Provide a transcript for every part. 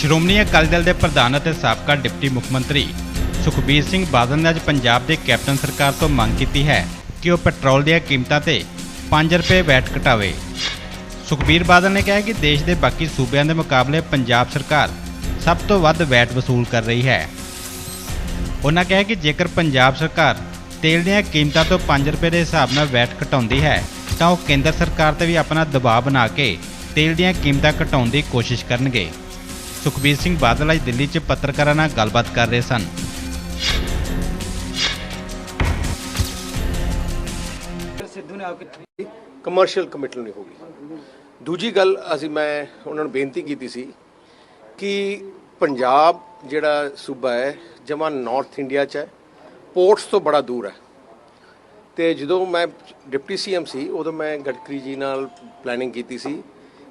ਸ਼੍ਰੋਮਣੀ ਅਕਾਲੀ ਦਲ ਦੇ ਪ੍ਰਧਾਨ ਅਤੇ ਸਾਬਕਾ ਡਿਪਟੀ ਮੁੱਖ ਮੰਤਰੀ ਸੁਖਬੀਰ ਸਿੰਘ ਬਾਦਲ ਨੇ ਅੱਜ ਪੰਜਾਬ ਦੇ ਕੈਪਟਨ ਸਰਕਾਰ ਤੋਂ ਮੰਗ ਕੀਤੀ ਹੈ ਕਿ ਉਹ ਪੈਟਰੋਲ ਦੀਆਂ ਕੀਮਤਾਂ ਤੇ 5 ਰੁਪਏ ਵੈਟ ਘਟਾਵੇ। ਸੁਖਬੀਰ ਬਾਦਲ ਨੇ ਕਿਹਾ ਕਿ ਦੇਸ਼ ਦੇ ਬਾਕੀ ਸੂਬਿਆਂ ਦੇ ਮੁਕਾਬਲੇ ਪੰਜਾਬ ਸਰਕਾਰ ਸਭ ਤੋਂ ਵੱਧ ਵੈਟ ਵਸੂਲ ਕਰ ਰਹੀ ਹੈ। ਉਹਨਾਂ ਕਿਹਾ ਕਿ ਜੇਕਰ ਪੰਜਾਬ ਸਰਕਾਰ ਤੇਲ ਦੀਆਂ ਕੀਮਤਾਂ ਤੋਂ 5 ਰੁਪਏ ਦੇ ਹਿਸਾਬ ਨਾਲ ਵੈਟ ਘਟਾਉਂਦੀ ਹੈ, ਤਾਂ ਉਹ ਕੇਂਦਰ ਸਰਕਾਰ ਤੇ ਵੀ ਆਪਣਾ ਦਬਾਅ ਬਣਾ ਕੇ ਤੇਲ ਦੀਆਂ ਕੀਮਤਾਂ ਘਟਾਉਣ ਦੀ ਕੋਸ਼ਿਸ਼ ਕਰਨਗੇ। ਸੁਖਬੀਰ ਸਿੰਘ ਬਾਦਲ ਅੱਜ ਦਿੱਲੀ 'ਚ ਪੱਤਰਕਾਰਾਂ ਨਾਲ ਗੱਲਬਾਤ ਕਰ ਰਹੇ ਸਨ। ਸਿੱਧੂ ਨੇ ਆਪਕੇ ਕਮਰਸ਼ੀਅਲ ਕਮਿਟਲ ਨਹੀਂ ਹੋਗੀ ਦੂਜੀ ਗੱਲ ਅਸੀਂ ਮੈਂ ਉਹਨਾਂ ਨੂੰ ਬੇਨਤੀ ਕੀਤੀ ਸੀ ਕਿ ਪੰਜਾਬ ਜਿਹੜਾ ਸੂਬਾ ਹੈ ਜਮਾ ਨਾਰਥ ਇੰਡੀਆ ਚ ਹੈ ਪੋਰਟਸ ਤੋਂ ਬੜਾ ਦੂਰ ਹੈ। ਤੇ ਜਦੋਂ ਮੈਂ ਡਿਪਟੀ ਸੀਐਮ ਸੀ ਉਦੋਂ ਮੈਂ ਗਡਕਰੀ ਜੀ ਨਾਲ ਪਲੈਨਿੰਗ ਕੀਤੀ ਸੀ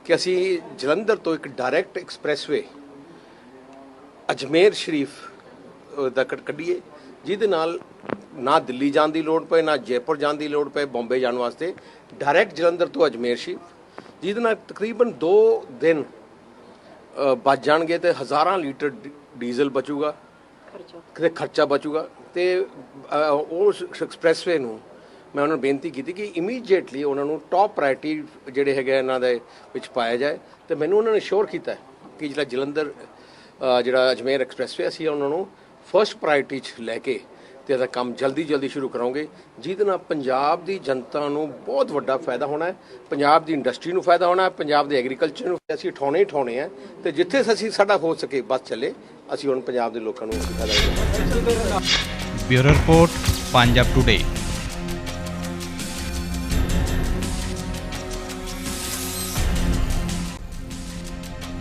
ਕਿ ਅਸੀਂ ਜਲੰਧਰ ਤੋਂ ਇੱਕ ਡਾਇਰੈਕਟ ਐਕਸਪ੍ਰੈਸਵੇ ਅਜਮੇਰ ਸ਼ਰੀਫ ਦਾ ਕੱਢ- ਕੱਢੀਏ ਜਿਹਦੇ ਨਾਲ ਨਾ ਦਿੱਲੀ ਜਾਣ ਦੀ ਲੋੜ ਪਏ ਨਾ ਜੈਪੁਰ ਜਾਣ ਦੀ ਲੋੜ ਪਏ ਬੰਬੇ ਜਾਣ ਵਾਸਤੇ ਡਾਇਰੈਕਟ ਜਲੰਧਰ ਤੋਂ ਅਜਮੇਰ ਸ਼ਰੀਫ ਜਿਹਦੇ ਨਾਲ ਤਕਰੀਬਨ 2 ਦਿਨ ਬਚ ਜਾਣਗੇ ਤੇ ਹਜ਼ਾਰਾਂ ਲੀਟਰ ਡੀਜ਼ਲ ਬਚੂਗਾ ਕਿਤੇ ਖਰਚਾ ਬਚੂਗਾ ਤੇ ਉਸ ਐਕਸਪ੍ਰੈਸਵੇ ਨੂੰ ਮੈਂ ਉਹਨਾਂ ਨੂੰ ਬੇਨਤੀ ਕੀਤੀ ਕਿ ਇਮੀਡੀਏਟਲੀ ਉਹਨਾਂ ਨੂੰ ਟਾਪ ਪ੍ਰਾਇੋਰਟੀ ਜਿਹੜੇ ਹੈਗੇ ਇਹਨਾਂ ਦੇ ਵਿੱਚ ਪਾਇਆ ਜਾਏ ਤੇ ਮੈਨੂੰ ਉਹਨਾਂ ਨੇ ਸ਼ੋਰ ਕੀਤਾ ਕਿ ਜਿਹੜਾ ਜਲੰਧਰ ਜਿਹੜਾ ਅਜਮੇਰ ਐਕਸਪ੍ਰੈਸਵੇ ਅਸੀਂ ਉਹਨਾਂ ਨੂੰ ਫਰਸਟ ਪ੍ਰਾਇੋਰਟੀ 'ਚ ਲੈ ਕੇ ਤੇ ਇਹਦਾ ਕੰਮ ਜਲਦੀ ਜਲਦੀ ਸ਼ੁਰੂ ਕਰਾਂਗੇ, ਜਿਹਦੇ ਨਾਲ ਪੰਜਾਬ ਦੀ ਜਨਤਾ ਨੂੰ ਬਹੁਤ ਵੱਡਾ ਫਾਇਦਾ ਹੋਣਾ ਹੈ, ਪੰਜਾਬ ਦੀ ਇੰਡਸਟਰੀ ਨੂੰ ਫਾਇਦਾ ਹੋਣਾ ਹੈ, ਪੰਜਾਬ ਦੇ ਐਗਰੀਕਲਚਰ ਨੂੰ ਅਸੀਂ ਠਾਉਣੇ ਹੀ ਠਾਉਣੇ ਆ ਤੇ ਜਿੱਥੇ ਅਸੀਂ ਸਾਡਾ ਹੋ ਸਕੇ ਬਸ ਚੱਲੇ, ਅਸੀਂ ਹੁਣ ਪੰਜਾਬ ਦੇ ਲੋਕਾਂ ਨੂੰ ਫਾਇਦਾ ਦੇਵਾਂਗੇ। Bureau report, Punjab today